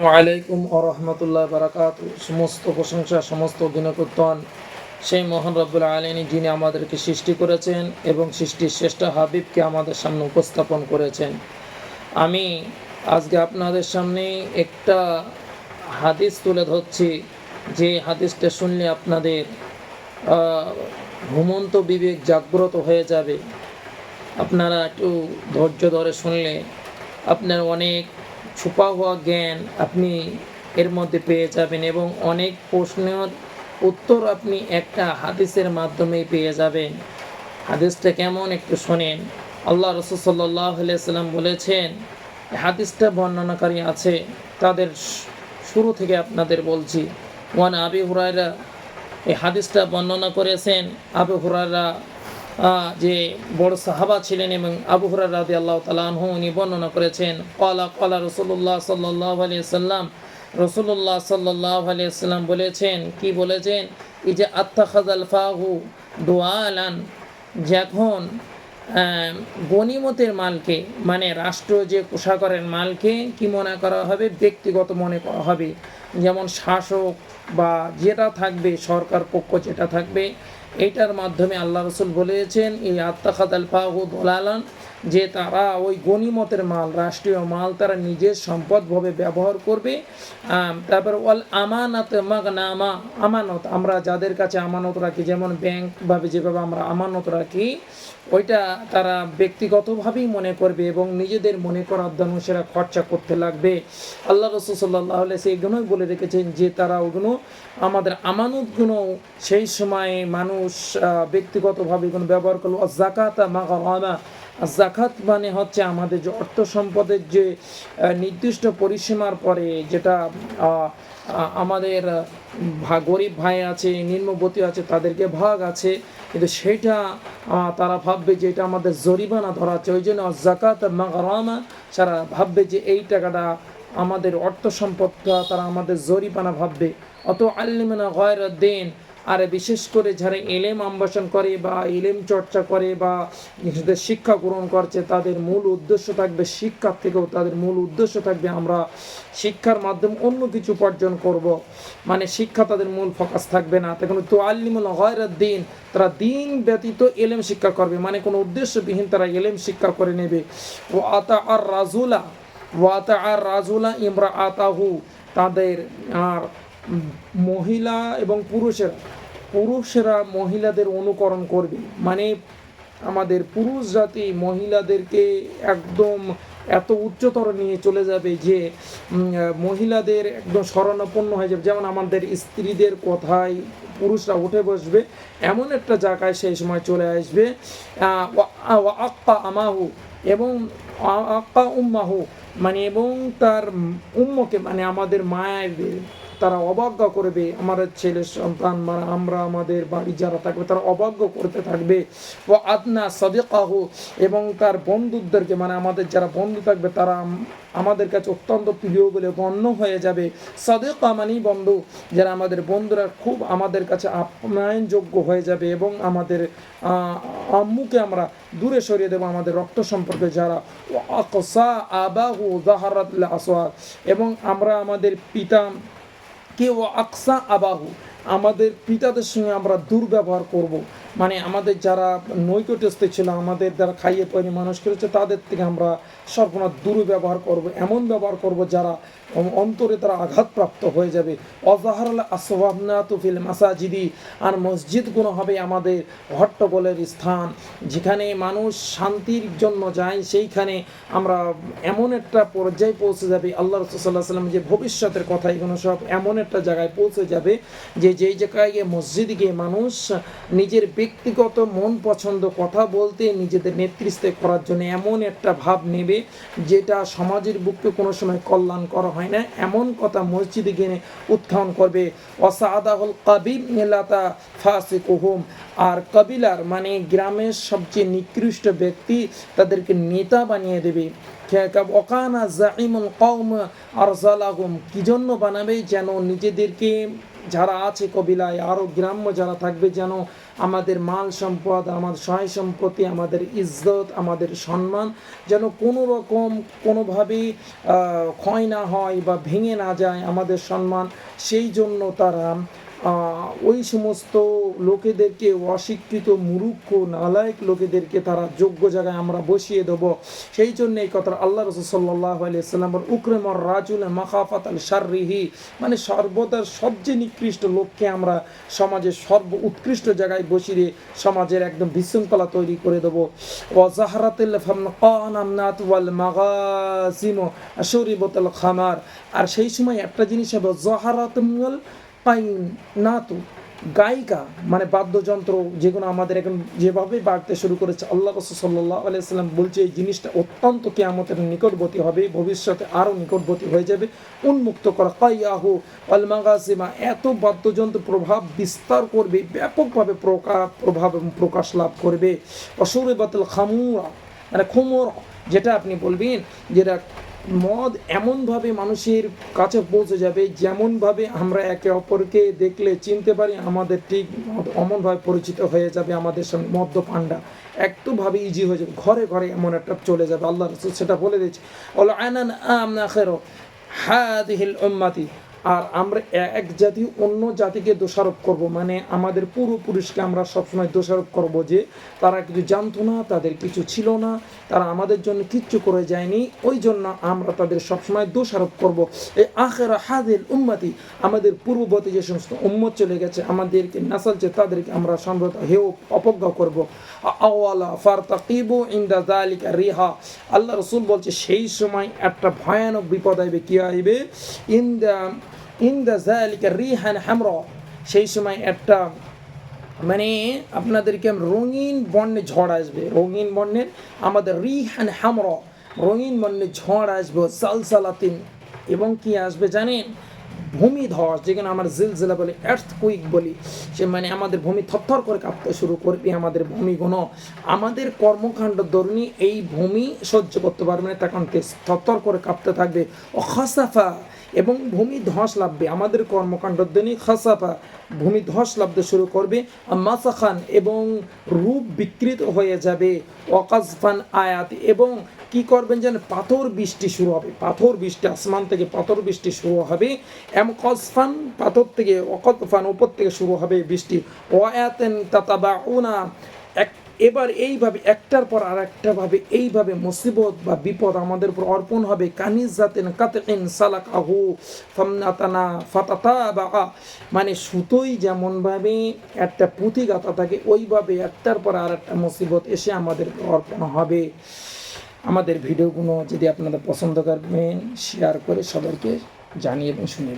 আলাইকুম আরহামতুল্লাহ বারাকাত। সমস্ত প্রশংসা, সমস্ত গুণকীর্তন সেই মোহন রব্বুল আলমী যিনি আমাদেরকে সৃষ্টি করেছেন এবং সৃষ্টির শ্রেষ্ঠ হাবিবকে আমাদের সামনে উপস্থাপন করেছেন। আমি আজকে আপনাদের সামনে একটা হাদিস তুলে ধরছি। যে হাদিসটা শুনলে আপনাদের ঘুমন্ত বিবেক জাগ্রত হয়ে যাবে। আপনারা একটু ধৈর্য ধরে শুনলে আপনার অনেক ছুপা হওয়া জ্ঞান আপনি এর মধ্যে পেয়ে যাবেন এবং অনেক প্রশ্নের উত্তর আপনি একটা হাদিসের মাধ্যমেই পেয়ে যাবেন। হাদিসটা কেমন একটু শোনেন। আল্লাহ রসুল সাল্লাম বলেছেন হাদিসটা বর্ণনাকারী আছে তাদের শুরু থেকে আপনাদের বলছি। ওয়ান আবি হুরায়রা এই হাদিসটা বর্ণনা করেছেন আবু আহ, যে বড় সাহাবা ছিলেন এবং আবু হুরার রাদি আল্লাহ তালাহ উনি বর্ণনা করেছেন কলা কলা রসুল্লাহ সাল্লাহ আলিয়া সাল্লাম রসুল্লাহ সাল্লাহ আলিয়া সাল্লাম বলেছেন কি বলেছেন? এই যে আত্মা খাজাল ফাহু দোয়ালান যখন আহ, গনিমতের মালকে মানে রাষ্ট্র যে কোষাগরের মালকে কি মনে করা হবে? ব্যক্তিগত মনে করা হবে। যেমন শাসক বা যেটা থাকবে সরকার পক্ষ যেটা থাকবে এইটার মাধ্যমে আল্লাহ রসুল বলেছেন এই আত্মাখাদ আল ফাহু দোলালান যে তারা ওই গনিমতের মাল, রাষ্ট্রীয় মাল তারা নিজের সম্পদভাবে ব্যবহার করবে। তারপর ওয়াল আমানত মাগনামা আমানত, আমরা যাদের কাছে আমানত রাখি, যেমন ব্যাংকভাবে যেভাবে আমরা আমানত রাখি, ওইটা তারা ব্যক্তিগতভাবেই মনে করবে এবং নিজেদের মনে করার জন্য সেটা খরচা করতে লাগবে। আল্লাহ রসুল সাল্লাহ সেইগুলোই বলে রেখেছেন যে তারা ওগুলো আমাদের আমানতগুলো সেই সময়ে মানুষ ব্যক্তিগতভাবে এগুলো ব্যবহার করল। জাকাতা মাগরামা জাকাত মানে হচ্ছে আমাদের যে অর্থ সম্পদের যে নির্দিষ্ট পরিসীমার পরে যেটা আমাদের গরিব ভাই আছে নিম্নবতী আছে, তাদেরকে ভাগ আছে। কিন্তু সেটা তারা ভাববে যে এটা আমাদের জরিমানা ধরা আছে। ওই জন্য জাকাত মাগরামা সারা ভাববে যে এই টাকাটা আমাদের অর্থ সম্পদটা তারা আমাদের জরিমানা ভাববে। অত আল্লিমানা গয়ের দিন আর বিশেষ করে যারা এলেম আম্বাসন করে বা এলেম চর্চা করে বা শিক্ষা গ্রহণ করছে, তাদের মূল উদ্দেশ্য থাকবে, শিক্ষার থেকেও তাদের মূল উদ্দেশ্য থাকবে আমরা শিক্ষার মাধ্যমে অন্য কিছু উপার্জন করব। মানে শিক্ষা তাদের মূল ফোকাস থাকবে না। তখন তো আল্লিমুল গয়ের দিন তারা দিন ব্যতীত এলেম শিক্ষা করবে। মানে কোনো উদ্দেশ্যবিহীন তারা এলেম শিক্ষা করে নেবে। ও আতা আর রাজুলা ওয়াতা আর রাজুলা ইমরা আতাহু তাদের আর মহিলা এবং পুরুষেরা পুরুষেরা মহিলাদের অনুকরণ করবে। মানে আমাদের পুরুষ জাতি মহিলাদেরকে একদম এত উচ্চতর নিয়ে চলে যাবে যে মহিলাদের একদম শরণাপন্ন হয়ে যাবে। যেমন আমাদের স্ত্রীদের কথায় পুরুষরা উঠে বসবে, এমন একটা জায়গায় সেই সময় চলে আসবে আক্কা আমাহু এবং আক্কা উম্মাহু মানে এবং তার উম্মকে মানে আমাদের মায়ের তারা অবজ্ঞা করবে, আমার ছেলে সন্তান মানে আমরা আমাদের বাড়ি যারা থাকবে, তারা অবজ্ঞা করতে থাকবে। ও আদনা সদেকাহ, এবং তার বন্ধুদেরকে মানে আমাদের যারা বন্ধু থাকবে, তারা আমাদের কাছে অত্যন্ত প্রিয় বলে গণ্য হয়ে যাবে। সদেকা মানেই বন্ধু, যারা আমাদের বন্ধুরা খুব আমাদের কাছে আপ্যায়নযোগ্য হয়ে যাবে, এবং আমাদের আম্মুকে আমরা দূরে সরিয়ে দেবো আমাদের রক্ত সম্পর্কে যারা। আকসা আবাহু জাহারাত এবং আমরা আমাদের পিতা কে ও আকসা আবাহু আমাদের পিতাদের সঙ্গে আমরা দুর্ব্যবহার করব। মানে আমাদের যারা নৈকটস্থ ছিল, আমাদের যারা খাইয়ে পয়নি মানুষ করেছে তাদের থেকে আমরা সর্বনাশ দুর্ব্যবহার করব। এমন ব্যবহার করব যারা অন্তরে তারা আঘাতপ্রাপ্ত হয়ে যাবে অজাহারাল আসবাবনা তুফিল মাসাজিদি, আর মসজিদগুলো হবে আমাদের হট্টগোলের স্থান যেখানে মানুষ শান্তির জন্য যায়, সেইখানে আমরা এমন একটা পর্যায়ে পৌঁছে যাবে, আল্লাহ রসুল্লাহ সাল্লাম যে ভবিষ্যতের কথা, এগুলো সব এমন একটা জায়গায় পৌঁছে যাবে যে, যেই জায়গায় গিয়ে মসজিদ গিয়ে মানুষ নিজের ব্যক্তিগত মন পছন্দ কথা বলতে নিজেদের নেতৃত্বে করার জন্য এমন একটা ভাব নেবে যেটা সমাজের বুককে কোনো সময় কল্যাণ করা হয় না। এমন কথা মসজিদে গিয়ে উত্থান করবে অসাদাহুল কাবিব মেলাতা ফাসিক হুম আর কবিলার মানে গ্রামের সবচেয়ে নিকৃষ্ট ব্যক্তি তাদেরকে নেতা বানিয়ে দেবে। ওকানা জাইমুল কৌম আরজালাগুম কি জন্য বানাবে? যেন নিজেদেরকে যারা আছে কবিলায় আরও গ্রাম্য যারা থাকবে যেন আমাদের মাল সম্পদ আমাদের সহায় সম্পত্তি, আমাদের ইজ্জত, আমাদের সম্মান যেন কোনো রকম, কোনোভাবেই ক্ষয় না হয় বা ভেঙে না যায় আমাদের সম্মান, সেই জন্য তারা ওই সমস্ত লোকেদেরকে অশিক্ষিত মুরুক্ষ নালায়ক লোকেদেরকে তারা যোগ্য জায়গায় আমরা বসিয়ে দেব। সেই জন্য এই কথা আল্লাহ রসুল সাল্লাহ আলিয়াল্লাম উকরেমর রাজুল মাখাফাত আল শারিহি মানে সর্বদার সবচেয়ে নিকৃষ্ট লোককে আমরা সমাজের সর্ব উৎকৃষ্ট জায়গায় বসিয়ে সমাজের একদম বিশৃঙ্খলা তৈরি করে দেবো। ওয়াজাহারাতিল শরীবতুল খামার। আর সেই সময় একটা জিনিস হবে, জহারাতুল পাইন নাতু গায়িকা মানে বাদ্যযন্ত্র, যেগুলো আমাদের এখন যেভাবে বাড়তে শুরু করেছে, আল্লাহ রসুল সাল্লাহ আলাইসাল্লাম বলছে, এই জিনিসটা অত্যন্ত কেয়ামতের নিকটবর্তী হবে, ভবিষ্যতে আরও নিকটবর্তী হয়ে যাবে। উন্মুক্ত করা, কাইয়াহু আল মাগাসিমা এত বাদ্যযন্ত্র প্রভাব বিস্তার করবে, ব্যাপকভাবে প্রকা প্রভাব এবং প্রকাশ লাভ করবে। অসুরে বাতল খামুরা মানে খুমর, যেটা আপনি বলবেন, যেটা মদ এমনভাবে মানুষের কাছে পৌঁছে যাবে যেমনভাবে আমরা একে অপরকে দেখলে চিনতে পারি আমাদের ঠিক অমনভাবে পরিচিত হয়ে যাবে আমাদের সঙ্গে মদ্য মদ্যপানটা একটুভাবে ইজি হয়ে যাবে। ঘরে ঘরে এমন একটা চলে যাবে। আল্লাহ রসুল সেটা বলে দিচ্ছে ওলা আনান উম্মাতি। আর আমরা এক জাতি অন্য জাতিকে দোষারোপ করব। মানে আমাদের পূর্বপুরুষকে আমরা সবসময় দোষারোপ করব যে তারা কিছু জানতো না, তাদের কিছু ছিল না, তারা আমাদের জন্য কিচ্ছু করে যায়নি। ওই জন্য আমরা তাদের সবসময় দোষারোপ করব। এই আখের হাদিল উম্মাতি, আমাদের পূর্ববর্তী যে সমস্ত উম্মত চলে গেছে, আমাদেরকে নাসালছে তাদেরকে আমরা সম্ভবত হেও অপজ্ঞা করব। আওয়ালা ফার তাকিবু ইন্দা জালিকা রিহা। আল্লাহ রসুল বলছে, সেই সময় একটা ভয়ানক বিপদ আইবে, কি আইবে? ইন্দা ইন্দা রিহান হামরা। সেই সময় একটা মানে আপনাদেরকে রঙিন বর্ণে ঝড় আসবে, রঙিন বর্ণের আমাদের রিহান হামরা, রঙিন বর্ণে ঝড় আসবে, সালসালাতিন। এবং কি আসবে জানেন? ভূমি ধস যেখানে আমার জিলজিলা বলি আর্থ কুইক বলি, সে মানে আমাদের ভূমি থরথর করে কাঁপতে শুরু করবে আমাদের ভূমিগুলো আমাদের কর্মকাণ্ড দরুনি এই ভূমি সহ্য করতে পারবে না তখন থরথর করে কাঁপতে থাকবে। ও খাসাফা এবং ভূমি ধস লাভবে। আমাদের কর্মকাণ্ডের দিনই খাসাফা ভূমি ধস লাভতে শুরু করবে। মাসাখান এবং রূপ বিকৃত হয়ে যাবে। অকাজফান আয়াত এবং কি করবেন যেন পাথর বৃষ্টি শুরু হবে। পাথর বৃষ্টি, আসমান থেকে পাথর বৃষ্টি শুরু হবে। এম কসফান পাথর থেকে অকতফান উপর থেকে শুরু হবে বৃষ্টি। ওয়াতেন তাতাবা উনা এবার এইভাবে, একটার পর আর একটা ভাবে, এইভাবে মুসিবত বা বিপদ আমাদের উপর অর্পণ হবে। কানিজ জাতেন কাতেন সালাক আহু ফামনাতানা ফাতাতা বা মানে সুতোই যেমনভাবে একটা পুঁথি গাঁথা থাকে ওইভাবে একটার পর আর একটা মুসিবত এসে আমাদের অর্পণ হবে। আমাদের ভিডিওগুলো যদি আপনারা পছন্দ করবেন শেয়ার করে সবাইকে জানিয়ে এবং শুনিয়ে